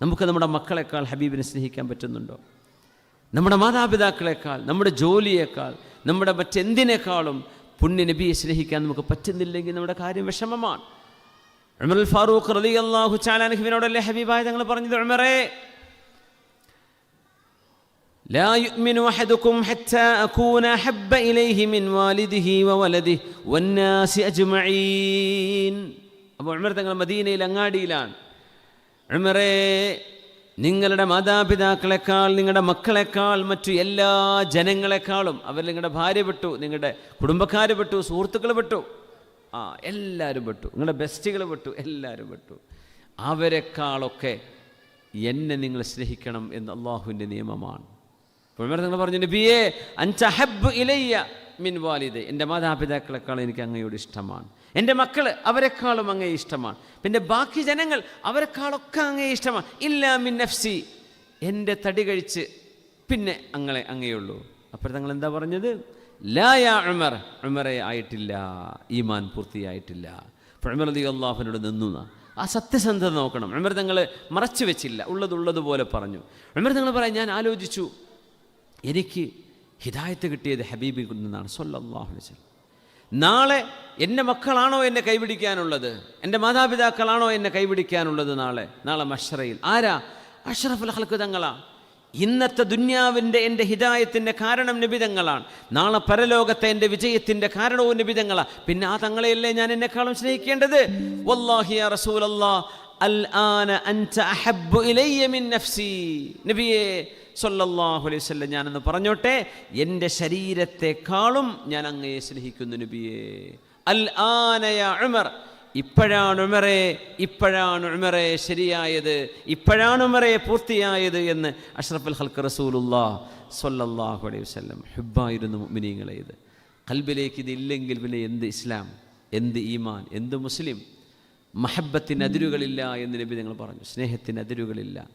നമുക്ക് നമ്മുടെ മക്കളെക്കാൾ ഹബീബിനെ സ്നേഹിക്കാൻ പറ്റുന്നുണ്ടോ നമ്മുടെ മാതാപിതാക്കളെക്കാൾ നമ്മുടെ ജോലിയേക്കാൾ നമ്മുടെ മറ്റെന്തിനേക്കാളും പുണ്യ നബിയെ സ്നേഹിക്കാൻ നമുക്ക് പറ്റുന്നില്ലെങ്കിൽ നമ്മുടെ കാര്യം വിഷമമാണ് ഉമർ അൽ ഫാറൂഖ് റലി അള്ളാഹു ചാലാനഹുവിനോടല്ലേ ഹബീബായ തങ്ങൾ പറഞ്ഞത് ഉമറേ لا يؤمن أحدكم حتى أكون أحب إليه من والده وولده والناس أجمعين അപ്പോൾ ഉമർ തങ്ങൾ മദീനയിൽ അങ്ങാടിയിലാണ് ഉമറേ നിങ്ങളുടെ മാതാപിതാക്കളെക്കാൾ നിങ്ങളുടെ മക്കളെക്കാൾ മറ്റു എല്ലാ ജനങ്ങളെക്കാളും അവർ നിങ്ങളുടെ ഭാര്യ പെട്ടു നിങ്ങളുടെ കുടുംബക്കാർ പെട്ടു സുഹൃത്തുക്കൾ പെട്ടു. ആ എല്ലാവരും പെട്ടു. നിങ്ങളുടെ ബെസ്റ്റുകൾ പെട്ടു. എല്ലാവരും പെട്ടു. അവരെക്കാളൊക്കെ എന്നെ നിങ്ങൾ സ്നേഹിക്കണം എന്ന് അള്ളാഹുവിന്റെ നിയമമാണ്. അപ്പോൾ നിങ്ങൾ പറഞ്ഞു നബിയെ അൻചഹബ് ഇലയ്യ മിൻ വാലിദ്. എന്റെ മാതാപിതാക്കളെക്കാൾ എനിക്ക് അങ്ങയോട് ഇഷ്ടമാണ്. എന്റെ മക്കൾ അവരെക്കാളും അങ്ങേ ഇഷ്ടമാണ്. പിന്നെ ബാക്കി ജനങ്ങൾ അവരെക്കാളൊക്കെ അങ്ങേ ഇഷ്ടമാണ്. ഇല്ല മിൻ നഫ്സി. എന്റെ തടി കഴിച്ച് പിന്നെ അങ്ങളെ അങ്ങേയുള്ളൂ അപ്പോൾ തങ്ങൾ എന്താ പറഞ്ഞത്? ലായ ഉമർ. ഉമറെ ആയിട്ടില്ല. ഈമാൻ പൂർത്തിയായിട്ടില്ല. അപ്പോൾ ഉമർ അലി നിന്നു ആ സത്യസന്ധത നോക്കണം. ഉമർ തങ്ങൾ മറച്ചു വെച്ചില്ല. ഉള്ളതുള്ളതുപോലെ പറഞ്ഞു. ഉമർ തങ്ങൾ പറയാൻ ഞാൻ ആലോചിച്ചു. എനിക്ക് ഹിദായത്ത് കിട്ടിയത് ഹബീബിൽ നിന്നാണ്. സല്ലല്ലാഹു അലൈഹി വസല്ലം. നാളെ എന്റെ മക്കളാണോ എന്നെ കൈപിടിക്കാനുള്ളത്? എന്റെ മാതാപിതാക്കളാണോ എന്നെ കൈപിടിക്കാനുള്ളത് നാളെ? നാളെ മഷറയിൽ. ആരാ? അഷ്റഫുൽ ഹൽക്ക് തങ്ങളാ. ഇന്നത്തെ ദുന്യാവിന്റെ എന്റെ ഹിതായത്തിന്റെ കാരണം നിബിതങ്ങളാണ് നാളെ പരലോകത്തെ എന്റെ വിജയത്തിന്റെ കാരണവും നിബിതങ്ങളാണ് പിന്നെ ആ തങ്ങളെയല്ലേ ഞാൻ എന്നെക്കാളും സ്നേഹിക്കേണ്ടത്? വല്ലാഹിയ റസൂലല്ലാ. നബിയേ സല്ലല്ലാഹു അലൈഹി വസല്ലം ഞാനെന്ന് പറഞ്ഞോട്ടെ എന്റെ ശരീരത്തെക്കാളും ഞാൻ അങ്ങയെ സ്നേഹിക്കുന്നു നബിയേ. അൽ ആനയ ഉമർ ഇപ്പോഴാണ് ഉമറെ ഇപ്പോഴാണ് ഉമറെ ശരിയായത് ഇപ്പോഴാണ് ഉമറെ പൂർത്തിയായത് എന്ന് അഷ്റഫുൽ ഹൽക്ക് റസൂലുല്ലാ സൊല്ലാഹു അലൈഹി വസല്ലം ഹുബായിരുന്നു മിനിങ്ങളെ ഇത്. കൽബിലേക്ക് ഇതില്ലെങ്കിൽ പിന്നെ എന്ത് ഇസ്ലാം എന്ത് ഈമാൻ എന്ത് മുസ്ലിം? മഹബത്തിന് അതിരുകളില്ല എന്ന് നബി നിങ്ങൾ പറഞ്ഞു. സ്നേഹത്തിന് അതിരുകളില്ല